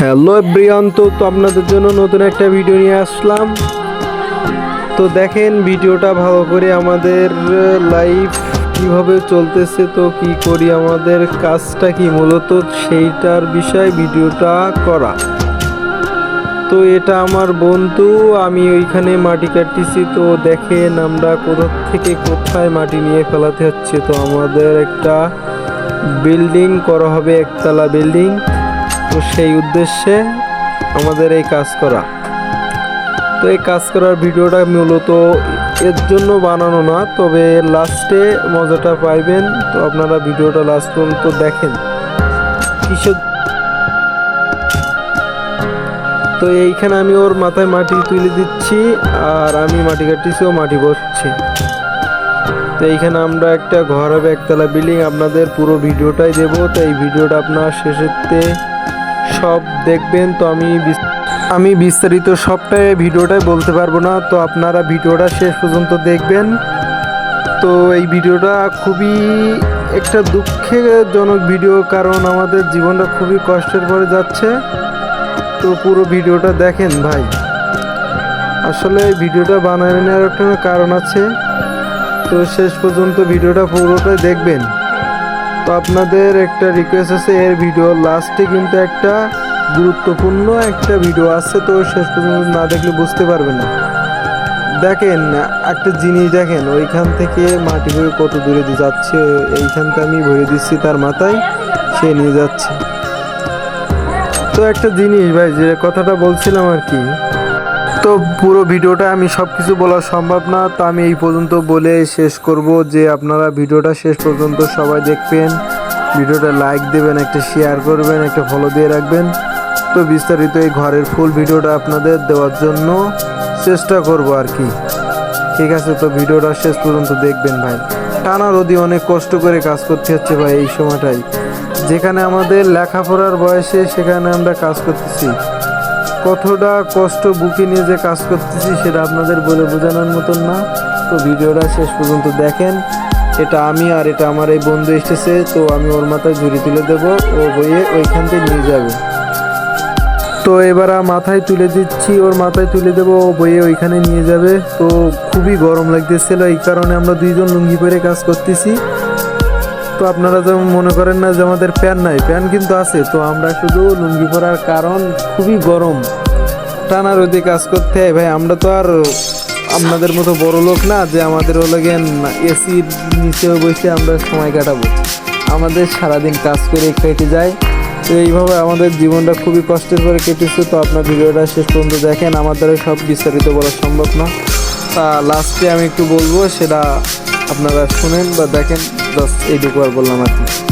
Hello Brian তো আপনাদের জন্য নতুন একটা ভিডিও নিয়ে আসলাম। তো দেখেন, ভিডিওটা ভালো করে আমাদের লাইফ কীভাবে চলতেছে, তো কি করি, আমাদের কাজটা কি মূলত সেইটার বিষয় ভিডিওটা করা। তো এটা আমার বন্ধু, আমি ওইখানে মাটি কাটতেছি, তো দেখেন আমরা কোথা থেকে কোথায় মাটি নিয়ে ফেলাতে হচ্ছে। তো আমাদের একটা বিল্ডিং করা হবে, একতলা বিল্ডিং তো সেই উদ্দেশ্যে আমাদের এই কাজ করা। তো এই কাজ করার ভিডিওটা মূলত এর জন্য বানানো না, তবে লাস্টে মজাটা পাইবেন। তো আপনারা ভিডিওটা লাস্ট পর্যন্ত দেখেন। কিসের তো এইখানে আমি ওর মাথায় মাটি তুলে দিচ্ছি, আর আমি মাটি কাটতেছি, ও মাটি বসছি। তো এইখানে আমরা একটা ঘর হবে, একতলা বিল্ডিং। আপনাদের পুরো ভিডিওটাই দেব। তো এই ভিডিওটা আপনার শেষেতে সব দেখবেন, তো আমি আমি বিস্তারিত সবটাই ভিডিওটাই বলতে পারব না। তো আপনারা ভিডিওটা শেষ পর্যন্ত দেখবেন। তো এই ভিডিওটা খুবই একটা দুঃখজনক ভিডিও, কারণ আমাদের জীবনটা খুবই কষ্টের পরে যাচ্ছে। তো পুরো ভিডিওটা দেখেন ভাই। আসলে ভিডিওটা বানানোর একটা কারণ আছে। তো শেষ পর্যন্ত ভিডিওটা পুরোটাই দেখবেন। তো আপনাদের একটা রিকোয়েস্ট আছে, এর ভিডিও লাস্টে কিন্তু একটা গুরুত্বপূর্ণ একটা ভিডিও আছে, তো শেষ পর্যন্ত না দেখলে বুঝতে পারবেন না। দেখেন, একটা জিনিস দেখেন, ওইখান থেকে মাটি ভরে কত দূরে যাচ্ছে, এইখানটা আমি ভরে দিচ্ছি তার মাথায়, সে নিয়ে যাচ্ছে। তো একটা জিনিস ভাই, যে কথাটা বলছিলাম আর কি তো পুরো ভিডিওটা আমি সব কিছু বলা সম্ভব না, তো আমি এই পর্যন্ত বলে শেষ করব যে আপনারা ভিডিওটা শেষ পর্যন্ত সবাই দেখবেন, ভিডিওটা লাইক দেবেন, একটা শেয়ার করবেন, একটা ফলো দিয়ে রাখবেন। তো বিস্তারিত এই ঘরের ফুল ভিডিওটা আপনাদের দেওয়ার জন্য চেষ্টা করব আর কি। ঠিক আছে, তো ভিডিওটা শেষ পর্যন্ত দেখবেন ভাই। টানা রোদি অনেক কষ্ট করে কাজ করতে হচ্ছে ভাই এই সময়টাই যেখানে আমাদের লেখাপড়ার বয়সে সেখানে আমরা কাজ করতেছি। কতটা কষ্ট বুকে নিয়ে যে কাজ করতেছি সেটা আপনাদের বলে বোঝানোর মতন না। তো ভিডিওটা শেষ পর্যন্ত দেখেন। এটা আমি আর এটা আমার এই বন্ধু এসেছে, তো আমি ওর মাথায় ঝুড়ি তুলে দেবো, ও বইয়ে ওইখান থেকে নিয়ে যাবে। তো এবার মাথায় তুলে দিচ্ছি, ওর মাথায় তুলে দেবো, ও বইয়ে ওইখানে নিয়ে যাবে। তো খুবই গরম লাগতেছিল, এই কারণে আমরা দুইজন লুঙ্গি পরে কাজ করতেছি। তো আপনারা যেমন মনে করেন না যে আমাদের প্যান নাই, প্যান কিন্তু আছে, তো আমরা শুধু লুঙ্গি পরার কারণ খুবই গরম। টানা রোদে কাজ করতে হয়। ভাই, আমরা তো আর আপনাদের মতো বড় লোক না যে আমাদের হলো গেন এসির নিচেও বসে আমরা সময় কাটাবো। আমাদের সারাদিন কাজ করে কেটে যায়। তো এইভাবে আমাদের জীবনটা খুবই কষ্টের করে কেটেছে। তো আপনার ভিডিওটা শেষ পর্যন্ত দেখেন। আমার দ্বারা সব বিস্তারিত বলা সম্ভব না। তা লাস্টে আমি একটু বলব, সেটা আপনারা শুনেন বা দেখেন জাস্ট এইটুকু আর বললাম আর কি।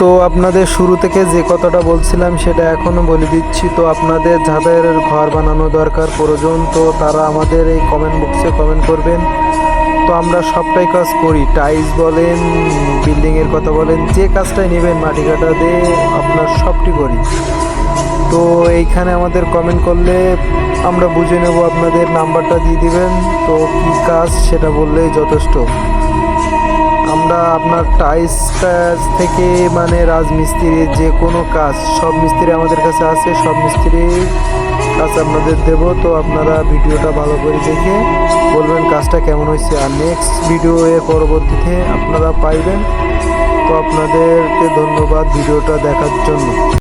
তো আপনাদের শুরু থেকে যে কথাটা বলছিলাম সেটা এখনও বলে দিচ্ছি। তো আপনাদের যাদের ঘর বানানো দরকার প্রয়োজন, তো তারা আমাদের এই কমেন্ট বক্সে কমেন্ট করবেন। তো আমরা সবটাই কাজ করি। টাইলস বলেন বিল্ডিংয়ের কথা বলেন, যে কাজটাই নেবেন মাটি কাটা দিয়ে আপনার সবটি করি। তো এইখানে আমাদের কমেন্ট করলে আমরা বুঝে নেব আপনাদের নাম্বারটা দিয়ে দিবেন। তো কী কাজ সেটা বললেই যথেষ্ট। আমরা আপনার টাইস টাইস থেকে মানে রাজমিস্ত্রির যে কোনো কাজ, সব মিস্ত্রি আমাদের কাছে আছে, সব মিস্ত্রির কাজ আপনাদের দেব। তো আপনারা ভিডিওটা ভালো করে দেখে বলবেন কাজটা কেমন হয়েছে। আর নেক্সট ভিডিও এর পরবর্তীতে আপনারা পাইবেন। তো আপনাদেরকে ধন্যবাদ ভিডিওটা দেখার জন্য।